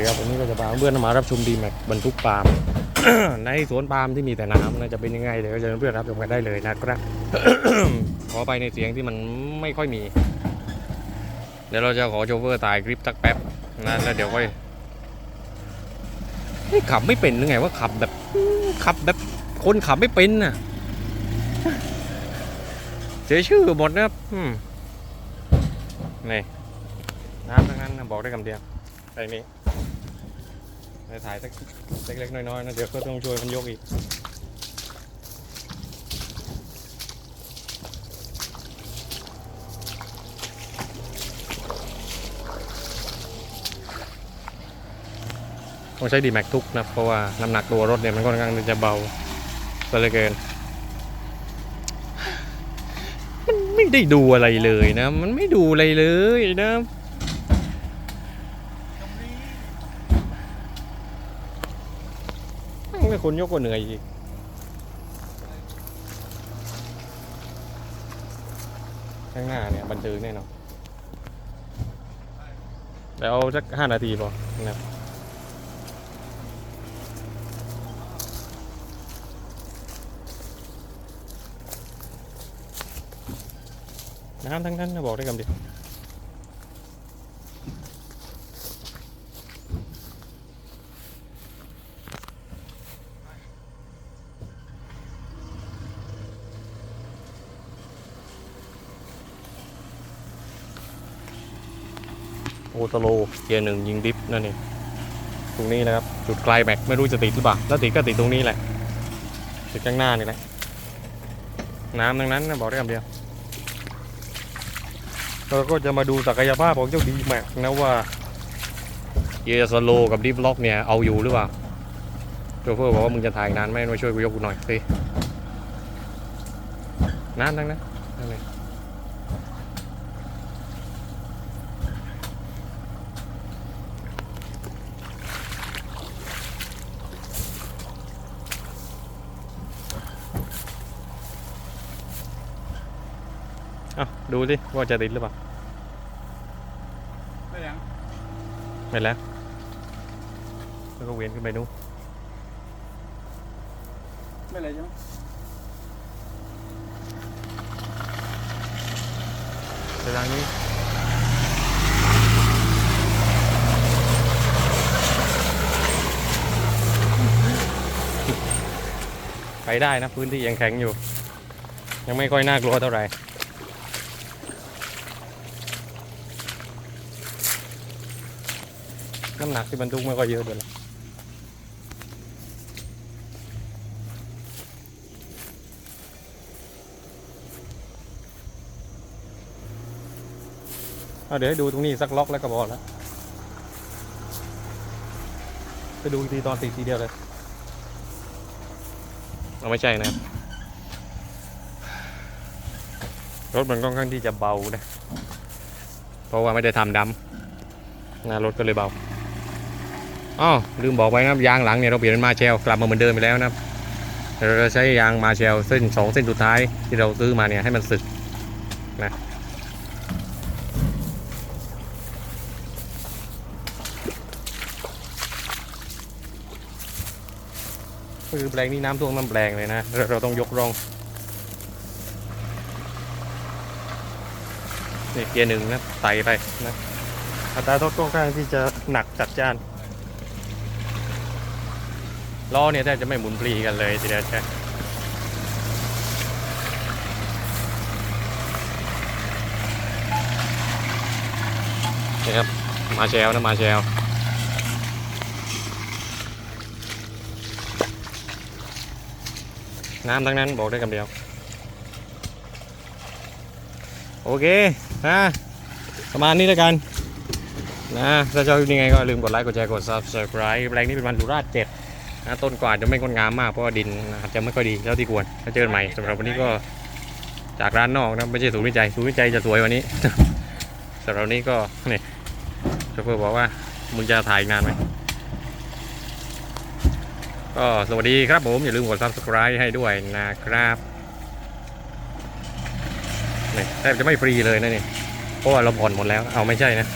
ดีครับวันนี้ก็จะพาเพื่อนมารับชมดีแม็กบรรทุกปาล์มในสวนปาล์มที่มีแต่น้ำนะจะเป็นยังไงเดี๋ยวเชิญเพื่อนรับชมกันได้เลยนะครับขอไปในเสียงที่มันไม่ค่อยมี เดี๋ยวเราจะขอโชเฟอร์ตายคลิปสักแป๊บนะแล้วเดี๋ยวค่อยนี่ขับไม่เป็นหรือไงว่าขับแบบขับแบบคนขับไม่เป็นน่ะเสียชื่อหมดนะครับนี่น้ำทั้งนั้นบอกได้คำเดียวไอ้นี้ ถ่ายสักเล็กๆน้อยๆนะเดี๋ยวก็ต้องช่วยมันยกอีกต้องใช้ดีแม็กทุกนะเพราะว่าน้ำหนักตัวรถเนี่ยมันค่อนข้างจะเบาซะเหลือเกิน มันไม่ได้ดูอะไรเลยนะ มันไม่ดูอะไรเลยนะ ไม่คนยกก็เหนื่อยอีกข้างหน้าเนี่ยบันเทิงแน่นอนแล้วสักห้านาทีพอนะครับน้ำทั้งนั้นนะบอกได้คำเดียว โอตโลเกียร์หนึ่งยิงดิฟนั่นเองตรงนี้นะครับ จุดไกลแม็กไม่รู้จะติดหรือเปล่าถ้าติดก็ติดตรงนี้แหละติดข้างหน้านี่แหละน้ำทั้งนั้นนะบอกได้คำเดียวเราก็จะมาดูศักยภาพของเจ้าดีแม็กนะว่าเยสโลกับดิฟล็อกเนี่ยเอาอยู่หรือเปล่าโชเฟอร์บอกว่ามึงจะถ่ายนานไหมมาช่วยกูยกกูหน่อยสินานทั้งนั้นนั่นเลยเอาดูสิว่าจะติดหรือเปล่า ไม่ยังไม่แล้ว แล้วก็เวียนขึ้นไปนู้นไม่เลยใช่ไหมไปทางนี้ไปได้นะพื้นที่ยังแข็งอยู่ ยังไม่ค่อยน่ากลัวเท่าไหร่ น้ำหนักที่บรรทุกไม่ค่อยเยอะด้วยหรอกเอาเดี๋ยวให้ดูตรงนี้สักล็อกแล้วก็พอแล้วไปดูอีกทีตอนติดทีเดียวเลยเอาไม่ใช่นะครับรถมันค่อนข้างที่จะเบานะ เพราะว่าไม่ได้ทำดำนะรถก็เลยเบา อ๋อลืมบอกไปนะยางหลังเนี่ยเราเปลี่ยนเป็นมาเชลกลับมาเหมือนเดิมไปแล้วนะเราจะใช้ยางมาเชลเส้นสองเส้นสุดท้ายที่เราซื้อมาเนี่ยให้มันสึกนะคือแปลงนี้น้ำท่วมน้ำแปลงเลยนะเราเราต้องยกรองนี่เกียร์หนึ่งนะไต่ไปนะอัตราโทษค่อนข้างที่จะหนักจัดจ้าน ล้อเนี่ยแทบจะไม่หมุนปลีกันเลยทีเดียวใช่นี่ครับ มาแชลนะมาแชลน้ำทั้งนั้นบอกได้คำเดียว โอเคนะประมาณนี้แล้วกันนะถ้าชอบคลิปนี้ไงก็ลืมกดไลค์กดแชร์กด subscribe แปลงนี้เป็นวันดุราชเจ็ด นะต้นกว่าจะไม่งดงามมากเพราะว่าดินอาจจะไม่ค่อยดีเท่าที่ควรถ้าเจอกันใหม่สำหรับวันนี้ก็จากร้านนอกนะไม่ใช่ศูนย์วิจัยศูนย์วิจัยจะสวยกวันนี้สำหรับนี้ก็นี่โชเฟอร์บอกว่ามึงจะถ่ายนานไหมก็สวัสดีครับผม อย่าลืมกด subscribe ให้ด้วยนะครับนี่แทบจะไม่ฟรีเลยนะนี่เพราะว่าเราผ่อนหมดแล้วเอาไม่ใช่นะ